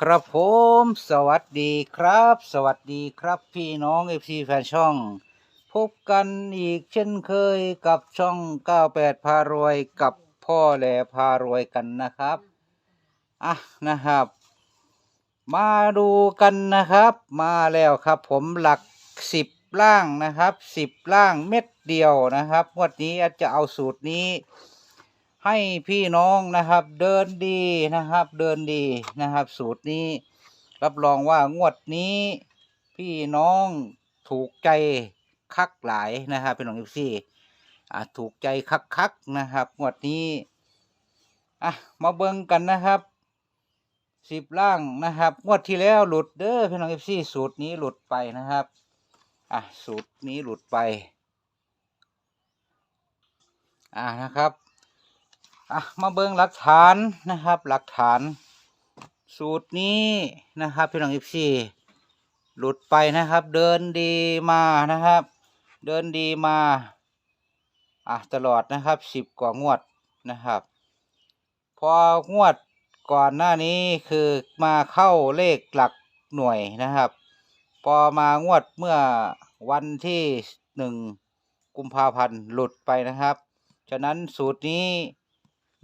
ครับผมสวัสดีครับ สวัสดีครับพี่น้องเอฟซีแฟนช่อง พบกันอีกเช่นเคยกับช่อง 98 พารวยกับพ่อแหล่พารวยกันนะครับ อะนะครับ มาดูกันนะครับ มาแล้วครับผมหลักสิบล่างนะครับสิบล่างเม็ดเดียวนะครับ งวดนี้อาจจะเอาสูตรนี้ ให้พี่น้องนะครับเดินดีนะครับ เดินดีนะครับ สูตรนี้ รับรองว่างวดนี้ พี่น้องถูกใจคักหลายนะครับพี่น้องอีซี่อะถูกใจคักคักๆนะครับ งวดนี้อะมาเบิ่งกันนะครับสิบล่างนะครับ งวดที่แล้วหลุดเด้อพี่น้องเอีซี่สูตรนี้หลุดไปนะครับอะสูตรนี้หลุดไป อะนะครับ อะมาเบิ่งหลักฐานนะครับ หลักฐาน สูตรนี้นะครับพี่น้องอีพีหลุดไปนะครับ เดินดีมานะครับ เดินดีมาอะตลอดนะครับสิบกว่างวดนะครับ พองวดก่อนหน้านี้คือมาเข้าเลขหลักหน่วยนะครับ พอมางวดเมื่อวันที่หนึ่งกุมภาพันธ์หลุดไปนะครับ ฉะนั้นสูตรนี้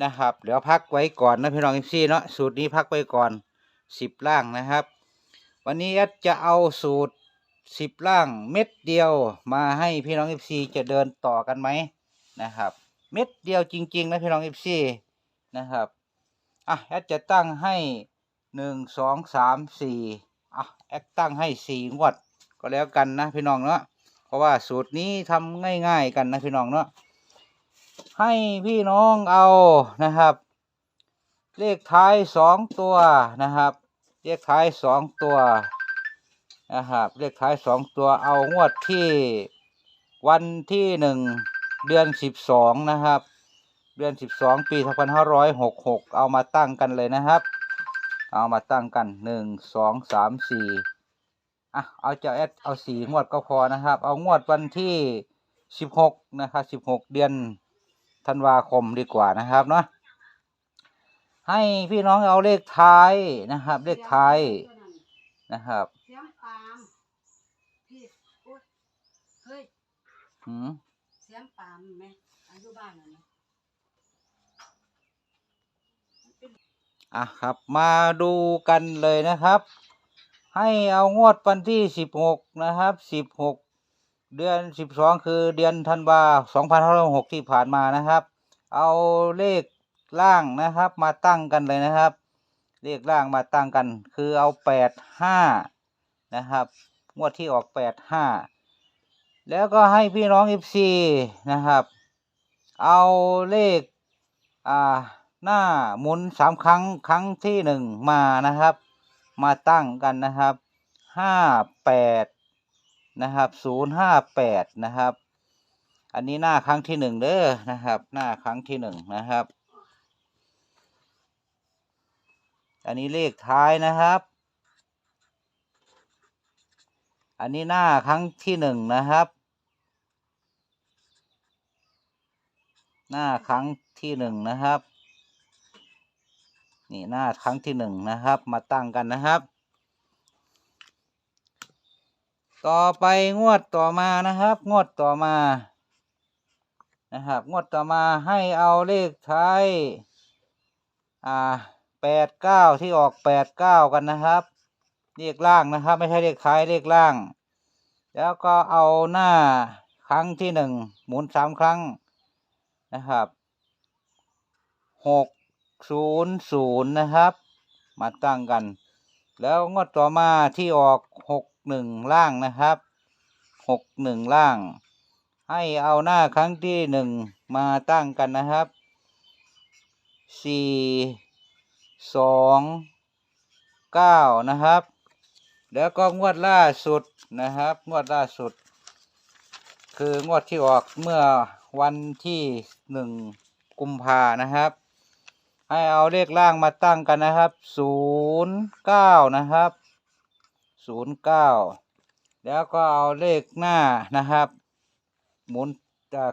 นะครับเดี๋ยวพักไว้ก่อนนะพี่น้องเอฟซีเนาะสูตรนี้พักไว้ก่อนสิบล่างนะครับ วันนี้แอดจะเอาสูตรสิบล่างเม็ดเดียวมาให้พี่น้องเอฟซีจะเดินต่อกันไหมนะครับ เม็ดเดียวจริง ๆ นะพี่น้องเอฟซีนะครับอะแอดจะตั้งให้หนึ่งสองสามสี่อะแอดตั้งให้สี่งวดก็แล้วกันนะพี่น้องเนาะเพราะว่าสูตรนี้ทำง่าย ๆ กันนะพี่น้องเนาะ ให้พี่น้องเอานะครับ เลขท้ายสองตัวนะครับ เลขท้ายสองตัวนะครับ เลขท้ายสองตัวเอางวดที่วันที่หนึ่งเดือนสิบสองนะครับ เดือนสิบสองปีสองพันห้าร้อยหกหกเอามาตั้งกันเลยนะครับ เอามาตั้งกันหนึ่งสองสามสี่อะเอาเจ้าแอดเอาสี่งวดก็พอนะครับ เอางวดวันที่สิบหกนะครับสิบหกเดือน ธันวาคมดีกว่านะครับเนาะให้พี่น้องเอาเลขท้ายนะครับ เลขท้ายนะครับเสียงปามพี่โอ๊ยเฮ้ยหืมเสียงปามไหมอายุบ้านน่ะนะอะครับมาดูกันเลยนะครับ ให้เอางวดวันที่สิบหกนะครับสิบหก เดือนสิบสองคือเดือนธันวาสองพันห้าร้อยหกที่ผ่านมานะครับ เอาเลขล่างนะครับมาตั้งกันเลยนะครับ เลขล่างมาตั้งกัน คือเอาแปดห้านะครับ งวดที่ออกแปดห้าแล้วก็ให้พี่น้องอีซีนะครับ เอาเลขอ่าหน้าหมุนสามครั้งครั้งที่หนึ่งมานะครับ มาตั้งกันนะครับห้าแปด นะครับศูนย์ห้าแปดนะครับ อันนี้หน้าครั้งที่หนึ่งเด้อนะครับ หน้าครั้งที่หนึ่งนะครับ อันนี้เลขท้ายนะครับ อันนี้หน้าครั้งที่หนึ่งนะครับ หน้าครั้งที่หนึ่งนะครับ นี่หน้าครั้งที่หนึ่งนะครับ มาตั้งกันนะครับ ต่อไปงวดต่อมานะครับ งวดต่อมา นะครับ งวดต่อมาให้เอาเลขท้าย อ่าแปดเก้าที่ออกแปดเก้ากันนะครับ เลขล่างนะครับ ไม่ใช่เลขท้ายเลขล่าง แล้วก็เอาหน้าครั้งที่หนึ่งหมุนสามครั้งนะครับหกศูนย์ศูนย์นะครับ มาตั้งกัน แล้วงวดต่อมาที่ออกหก หนึ่งล่างนะครับหกหนึ่งล่าง ให้เอาหน้าครั้งที่หนึ่งมาตั้งกันนะครับสี่สองเก้านะครับ แล้วก็งวดล่าสุดนะครับ งวดล่าสุด คืองวดที่ออกเมื่อวันที่หนึ่งกุมภานะครับ ให้เอาเลขล่างมาตั้งกันนะครับศูนย์เก้านะครับ ศูนย์เก้าแล้วก็เอาเลขหน้านะครับ หมุน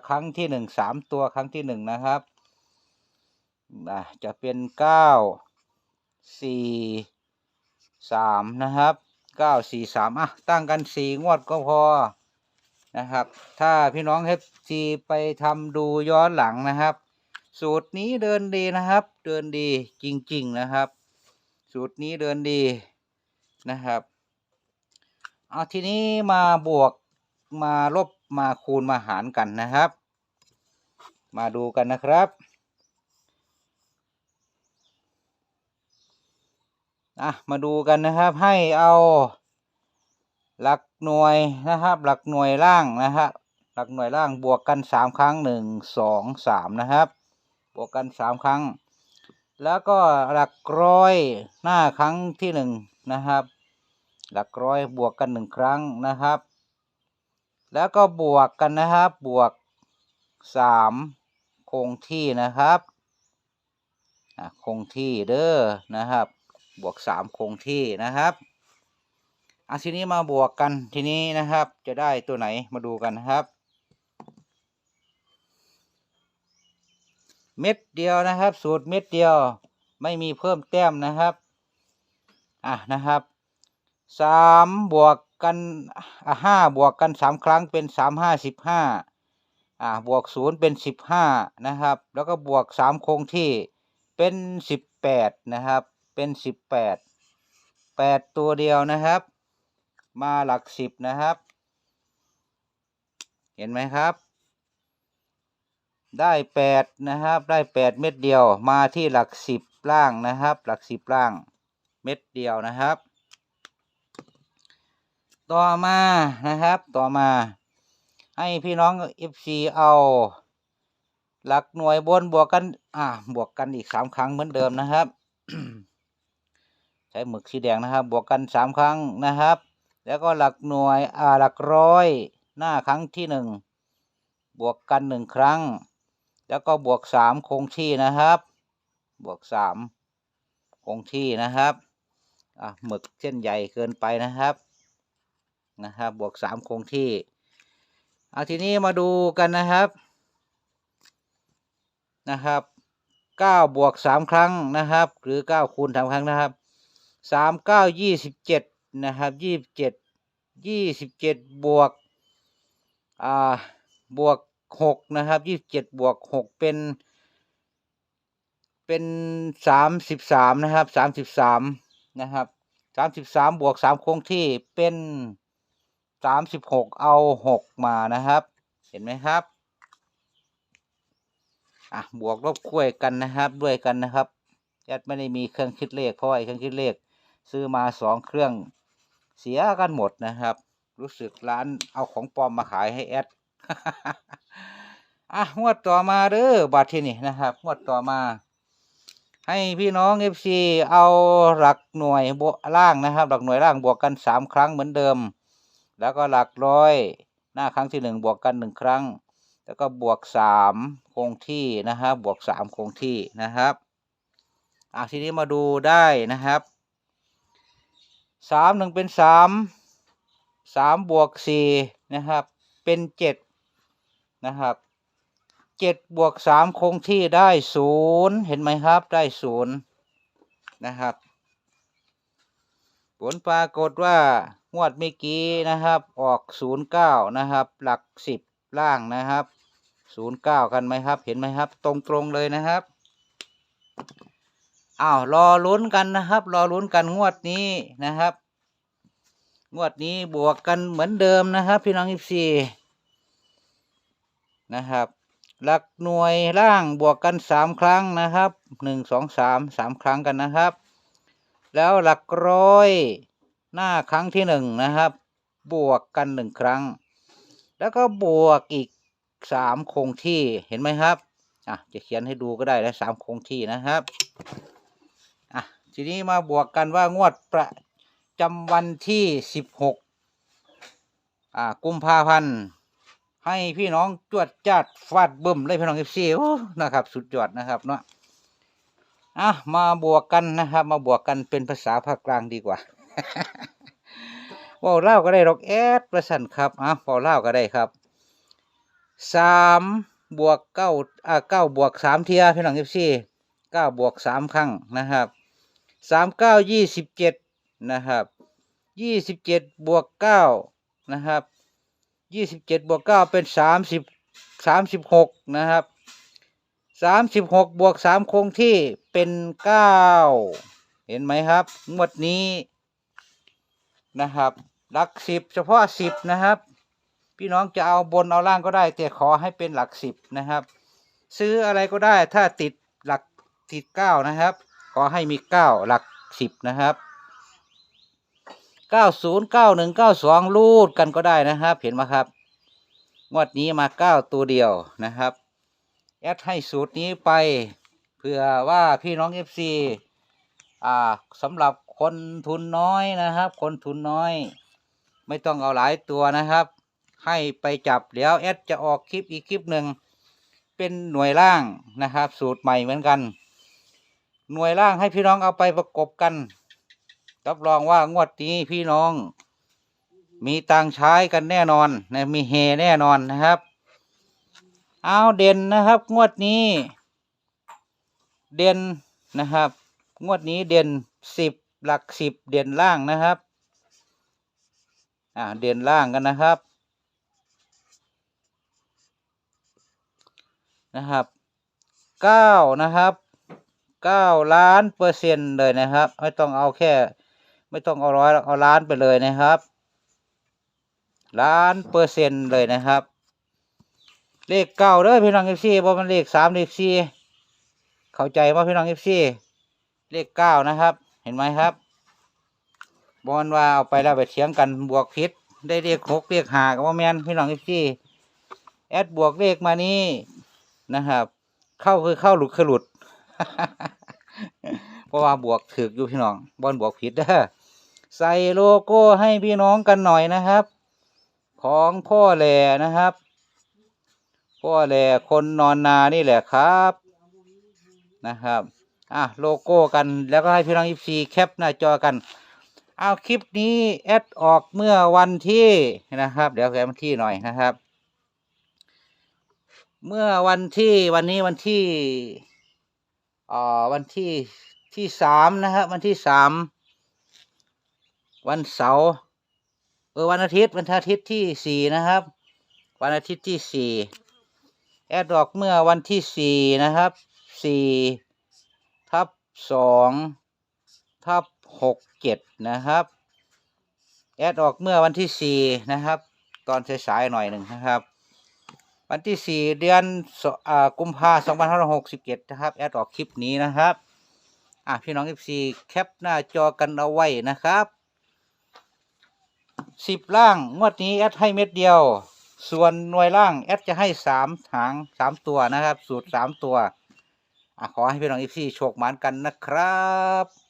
ครั้งที่หนึ่งสามตัวครั้งที่หนึ่งนะครับจะเป็นเก้าสี่สามนะครับเก้าสี่สามอะตั้งกันสี่งวดก็พอนะครับ ถ้าพี่น้องเฮฟซีไปทำดูย้อนหลังนะครับ สูตรนี้เดินดีนะครับ เดินดีจริง ๆ นะครับ สูตรนี้เดินดีนะครับ เอาทีนี้มาบวกมาลบมาคูณมาหารกันนะครับ มาดูกันนะครับอะมาดูกันนะครับให้เอาหลักหน่วยนะครับ หลักหน่วยล่างนะฮะหลักหน่วยล่างบวกกันสามครั้งหนึ่งสองสามนะครับ บวกกันสามครั้ง แล้วก็หลักร้อยหน้าครั้งที่หนึ่งนะครับ หลักร้อยบวกกันหนึ่งครั้งนะครับ แล้วก็บวกกันนะครับ บวกสามคงที่นะครับคงที่เด้อนะครับ บวกสามคงที่นะครับอะทีนี้มาบวกกันทีนี้นะครับ จะได้ตัวไหนมาดูกันนะครับ เม็ดเดียวนะครับ สูตรเม็ดเดียว ไม่มีเพิ่มแต้มนะครับ อะนะครับ สามบวกกันห้าบวกกันสามครั้งเป็นสามห้าสิบห้าอะบวกศูนย์เป็นสิบห้านะครับ แล้วก็บวกสามคงที่เป็นสิบแปดนะครับ เป็นสิบแปดแปดตัวเดียวนะครับ มาหลักสิบนะครับ เห็นไหมครับ ได้แปดนะครับ ได้แปดเม็ดเดียวมาที่หลักสิบล่างนะครับ หลักสิบล่างเม็ดเดียวนะครับ ต่อมานะครับต่อมา ให้พี่น้อง FC เอา หลักหน่วยบนบวกกัน อ่าบวกกันอีกสามครั้งเหมือนเดิมนะครับ ใช้หมึกสีแดงนะครับ บวกกันสามครั้งนะครับ แล้วก็หลักหน่วยอ่าหลักร้อยหน้าครั้งที่หนึ่งบวกกันหนึ่งครั้ง แล้วก็บวกสามคงที่นะครับ บวกสามคงที่นะครับอะหมึกเส้นใหญ่เกินไปนะครับ นะครับ บวกสามคงที่ เอาทีนี้มาดูกันนะครับนะครับเก้าบวกสามครั้งนะครับ หรือเก้าคูณสามครั้งนะครับสามเก้ายี่สิบเจ็ดนะครับยี่สิบเจ็ดยี่สิบเจ็ดบวกอ่าบวกหกนะครับยี่สิบเจ็ดบวกหกเป็น เป็นสามสิบสามนะครับสามสิบสามนะครับสามสิบสามบวกสามคงที่เป็น สามสิบหกเอาหกมานะครับ เห็นไหมครับ อะบวกลบคู่กันนะครับ ด้วยกันนะครับแอดไม่ได้มีเครื่องคิดเลขเพราะไอ้เครื่องคิดเลข ซื้อมาสองเครื่องเสียกันหมดนะครับ รู้สึกร้านเอาของปลอมมาขายให้แอดอะงวดต่อมาเด้อบัตรที่นี่นะครับงวดต่อมาให้พี่น้องเอฟซีเอาหลักหน่วยบวกล่างนะครับ หลักหน่วยล่างบวกกันสามครั้งเหมือนเดิม แล้วก็หลักร้อยหน้าครั้งที่หนึ่งบวกกันหนึ่งครั้ง แล้วก็บวกสามคงที่นะครับบวกสามคงที่นะครับอะทีนี้มาดูได้นะครับสามหนึ่งเป็นสามสามบวกสี่นะครับ เป็นเจ็ดนะครับเจ็ดบวกสามคงที่ได้ศูนย์เห็นไหมครับได้ศูนย์นะครับ ผลปรากฏว่า งวดเมื่อกี้นะครับ ออกศูนย์เก้านะครับ หลักสิบล่างนะครับศูนย์เก้ากันไหมครับ เห็นไหมครับ ตรงตรงเลยนะครับอ้าวรอลุ้นกันนะครับ รอลุ้นกันงวดนี้นะครับ งวดนี้บวกกันเหมือนเดิมนะครับ พี่น้องอิฟซีนะครับ หลักหน่วยล่างบวกกันสามครั้งนะครับหนึ่งสองสามสามครั้งกันนะครับ แล้วหลักร้อย หน้าครั้งที่หนึ่งนะครับ บวกกันหนึ่งครั้ง แล้วก็บวกอีกสามคงที่เห็นไหมครับอะจะเขียนให้ดูก็ได้แล้วสามคงที่นะครับอะทีนี้มาบวกกันว่างวดประจำวันที่สิบหกอ่ากุมภาพันธ์ให้พี่น้องจวดจัดฟาดบึ้มเลยพี่น้องเอฟซีนะครับ สุดยอดนะครับเนาะอะมาบวกกันนะครับ มาบวกกันเป็นภาษาภาคกลางดีกว่า ว่าเล่าก็ได้หรอกแอดประสันครับอะเว่าเล่าก็ได้ครับสามบวกเก้าอ่าเก้าบวกสามเทียพี่น้องเอฟซีเก้าบวกสามครั้งนะครับสามเก้ายี่สิบเจ็ดนะครับยี่สิบเจ็ดบวกเก้านะครับยี่สิบเจ็ดบวกเก้าเป็นสามสิบสามสิบหกนะครับสามสิบหกบวกสามคงที่เป็นเก้าเห็นไหมครับ งวดนี้ นะครับ หลักสิบเฉพาะสิบนะครับ พี่น้องจะเอาบนเอาล่างก็ได้ แต่ขอให้เป็นหลักสิบนะครับ ซื้ออะไรก็ได้ถ้าติดหลักติดเก้านะครับ ขอให้มีเก้าหลักสิบนะครับเก้าศูนย์เก้าหนึ่งเก้าสองรูดกันก็ได้นะครับ เห็นไหมครับงวดนี้มาเก้าตัวเดียวนะครับแอดให้สูตรนี้ไปเพื่อว่าพี่น้องเอฟซีอ่าสำหรับ คนทุนน้อยนะครับ คนทุนน้อย ไม่ต้องเอาหลายตัวนะครับ ให้ไปจับเดี๋ยวแอดจะออกคลิปอีกคลิปหนึ่งเป็นหน่วยล่างนะครับ สูตรใหม่เหมือนกัน หน่วยล่างให้พี่น้องเอาไปประกบกันรับรองว่างวดนี้พี่น้อง มีตังใช้กันแน่นอนนะมีเฮแน่นอนนะครับ เอาเด่นนะครับ งวดนี้ เด่นนะครับ งวดนี้เด่นสิบ หลักสิบเด่นล่างนะครับ อ่า เด่นล่างกันนะครับ นะครับเก้านะครับเก้าล้านเปอร์เซ็นต์เลยนะครับ ไม่ต้องเอาแค่ ไม่ต้องเอาร้อยเอาล้านไปเลยนะครับ ล้านเปอร์เซ็นต์เลยนะครับ เลขเก้าเด้อพี่น้องเอฟซีเพราะมันเลขสามเลขสี่เข้าใจว่าพี่น้องเอฟซีเลขเก้านะครับ เห็นไหมครับบอลว่าเอาไปแล้วไปเถียงกันบวกผิดได้เลขหกเลขห้ากับว่าแมนพี่น้องเอฟซีแอดบวกเลขมานี่นะครับ เข้าคือเข้าหลุดคือหลุด เพราะว่าบวกถืออยู่พี่น้องบอลบวกผิดเด้อใส่โลโก้ให้พี่น้องกันหน่อยนะครับ ของพ่อแหล่นะครับ พ่อแหล่คนนอนนานี่แหละครับนะครับ อะโลโก้กันแล้วก็ให้พี่น้องอีซีแคปหน้าจอกัน เอาคลิปนี้แอดออกเมื่อวันที่นะครับ เดี๋ยวแกวันที่หน่อยนะครับ เมื่อวันที่วันนี้วันที่อ่าวันที่ที่สามนะครับวันที่สามวันเสาร์เออวันอาทิตย์วันอาทิตย์ที่สี่นะครับ วันอาทิตย์ที่สี่แอดออกเมื่อวันที่สี่นะครับสี่ สองทับหกเจ็ดนะครับ แอดออกเมื่อวันที่สี่นะครับ ตอนสายๆหน่อยหนึ่งนะครับ วันที่สี่เดือนอกุมภาสองพันห้าร้อยหกสิบเจ็ดนะครับ แอดออกคลิปนี้นะครับอะพี่น้องเอฟซีแคปหน้าจอกันเอาไว้นะครับสิบล่างงวดนี้แอดให้เม็ดเดียว ส่วนหน่วยล่างแอดจะให้สามหางสามตัวนะครับ สูตรสามตัว ขอให้พี่น้องเอฟซีโชคหมานกันนะครับ